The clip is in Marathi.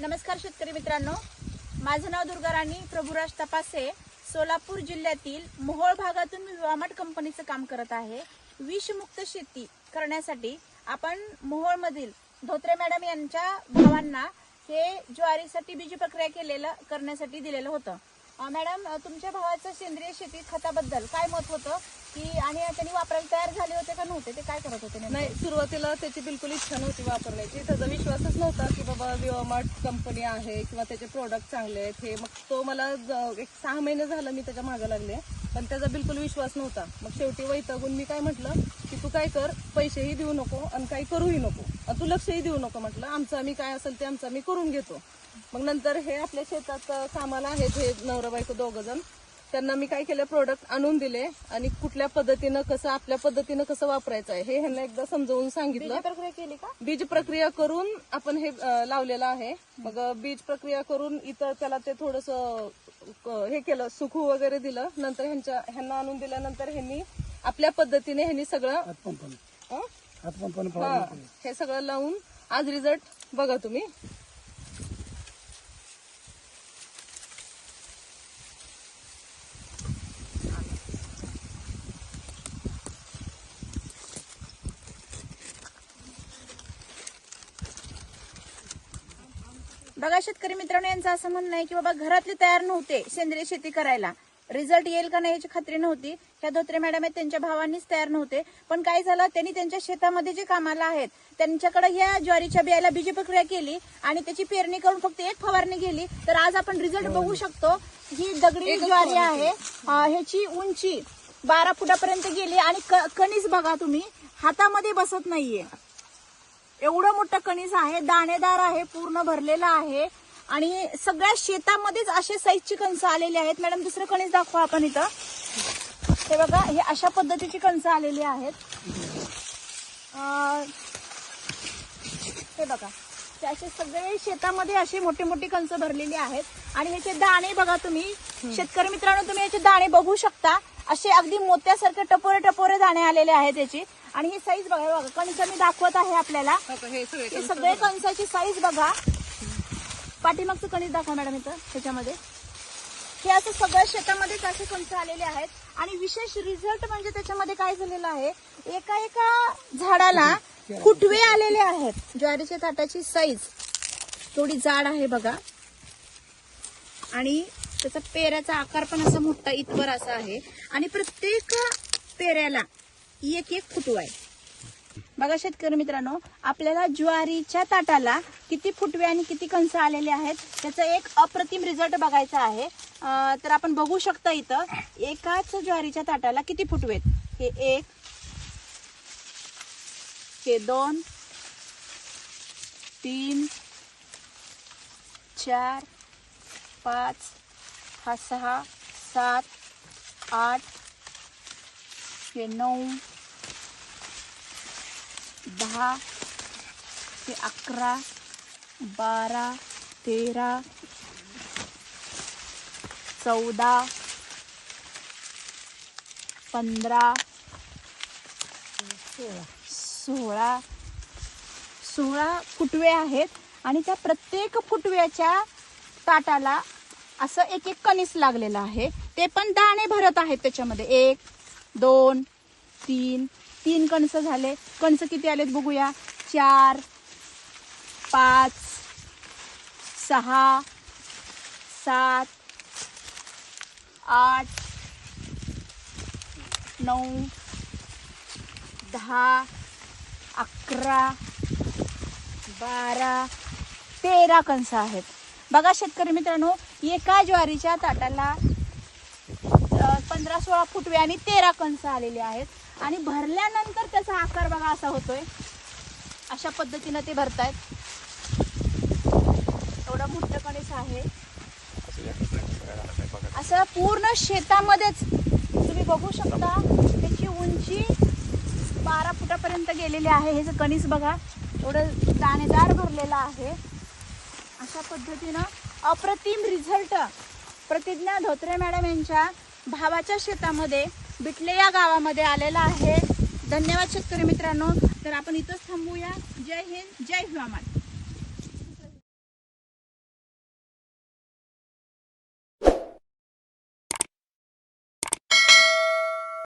नमस्कार शेतकरी मित्रांनो. माझं नाव दुर्गा राणी प्रभुराज तपासे सोलापूर जिल्ह्यातील मोहोळ भागातून मी विवामट कंपनीचं काम करत आहे. विषमुक्त शेती करण्यासाठी आपण मोहोळमधील धोत्रे मॅडम यांच्या भावांना हे ज्वारीसाठी बीज प्रक्रिया केलेलं करण्यासाठी दिलेलं होतं. मॅडम तुमच्या भावाचं सेंद्रिय शेती खताबद्दल काय मत होतं? की आणि त्यांनी वापरायला तयार झाले होते का नव्हते? ते काय करत होते नाही सुरुवातीला त्याची बिलकुल इच्छा नव्हती वापरण्याची. त्याचा विश्वासच नव्हता की बाबा विवामार्ट कंपनी आहे किंवा त्याचे प्रोडक्ट चांगले आहेत हे. मग तो मला ज- एक सहा महिने झालं मी त्याच्यामागे लागले. पण त्याचा बिलकुल विश्वास नव्हता. मग शेवटी वैतागून मी काय म्हटलं की तू काय कर पैसेही देऊ नको आणि काही करूही नको. तू लक्षही देऊ नको म्हटलं. आमचं आम्ही काय असेल ते आमचं आम्ही करून घेतो. मग नंतर हे आपल्या शेतात कामाला आहेत हे नवरा बायको दोघ जण त्यांना मी काय केलं प्रोडक्ट आणून दिले आणि कुठल्या पद्धतीनं कसं आपल्या पद्धतीनं कसं वापरायचं आहे हे ह्यांना एकदा समजावून सांगितलं. बीज प्रक्रिया केली का? बीज प्रक्रिया करून आपण हे लावलेलं आहे. मग बीज प्रक्रिया करून इथं त्याला ते थोडस हे केलं सुखू वगैरे दिलं. नंतर ह्यांच्या ह्यांना आणून दिल्यानंतर ह्यांनी आपल्या पद्धतीने ह्यांनी सगळं हा. हे सगळं लावून आज रिझल्ट बघा तुम्ही. बघा शेतकरी मित्रांनो यांचं असं म्हणणं आहे की बाबा घरातले तयार नव्हते सेंद्रिय शेती करायला. रिझल्ट येईल का नाही याची खात्री नव्हती. ह्या धोत्रे मॅडम आहेत त्यांच्या भावांनीच तयार नव्हते. पण काय झालं त्यांनी त्यांच्या शेतामध्ये जे कामाला आहेत त्यांच्याकडे ह्या ज्वारीच्या बियाला बीज प्रक्रिया केली आणि त्याची पेरणी करून फक्त एक फवारणी गेली तर आज आपण रिझल्ट बघू शकतो ही दगडी ज्वारी आहे ह्याची उंची बारा फुटापर्यंत गेली आणि कणीस बघा तुम्ही हातामध्ये बसत नाहीये. एवढं मोठं कणीस आहे दाणेदार आहे पूर्ण भरलेलं आहे. आणि सगळ्या शेतामध्येच असे साईजची कणसं आलेली आहेत. मॅडम दुसरं कणीस दाखवा आपण इथं. हे बघा हे अशा पद्धतीची कणसं आलेली आहेत. हे बघा. ते असे सगळे शेतामध्ये असे मोठी मोठी कणस भरलेली आहेत. आणि ह्याचे दाणे बघा तुम्ही शेतकरी मित्रांनो तुम्ही याचे दाणे बघू शकता. असे अगदी मोत्यासारखे टपोरे टपोरे दाणे आलेले आहेत याची. आणि ही साईज बघा हे बघा कणस मी दाखवत आहे आपल्याला. हे सगळे कणसाची साईज बघा. पाठीमागचं कणीस दाखवा मॅडम इथं त्याच्यामध्ये हे असं सगळ्या शेतामध्येच असे कणस आलेले आहेत. आणि विशेष रिझल्ट म्हणजे त्याच्यामध्ये काय झालेलं आहे? एका एका झाडाला फुटवे आलेले आहेत. ज्वारीच्या ताटाची साईज थोडी जाड आहे बघा. आणि त्याचा पेऱ्याचा आकार पण असा मोठा इतवर असा आहे. आणि प्रत्येक पेऱ्याला एक एक फुटवा आहे. बघा शेतकरी मित्रांनो आपल्याला ज्वारीच्या ताटाला किती फुटवे आणि किती कंस आलेले आहेत त्याचा एक अप्रतिम रिझल्ट बघायचा आहे. तर आपण बघू शकता इथं एकाच ज्वारीच्या ताटाला किती फुटवे आहेत? हे एक हे दोन तीन चार पाच हा सहा सात आठ ते नऊ दहा ते अकरा बारा तेरा चौदा पंधरा सोळा. सोळा फुटवे आहेत आणि त्या प्रत्येक फुटव्याच्या ताटाला असं एक एक कणीस लागलेलं आहे. ते पण दाणे भरत आहेत त्याच्यामध्ये. एक दोन तीन. तीन कणस झाले. कणस किती आलेत बघूया. चार पाच सहा सात आठ नऊ दहा अकरा बारा तेरा कणस आहेत. बघा शेतकरी मित्रांनो एका ज्वारीच्या ताटाला पंधरा सोळा फुटवे आणि तेरा कंस आलेले आहेत. आणि भरल्यानंतर त्याचा आकार बघा असा होतोय. अशा पद्धतीनं ते भरतायत. एवढा मोठं कणीस आहे. असं पूर्ण शेतामध्येच तुम्ही बघू शकता त्याची उंची बारा फुटापर्यंत गेलेली आहे. हे जे कणीस बघा एवढं दाणेदार भरलेलं आहे. अशा पद्धतीनं अप्रतिम रिझल्ट प्रतिज्ञा धोत्रे मॅडम यांच्या भावाच्या शेतामध्ये बिटले या गावामध्ये आलेला आहे. धन्यवाद शेतकरी मित्रांनो. तर आपण इथंच थांबूया. जय हिंद जय हिवामान.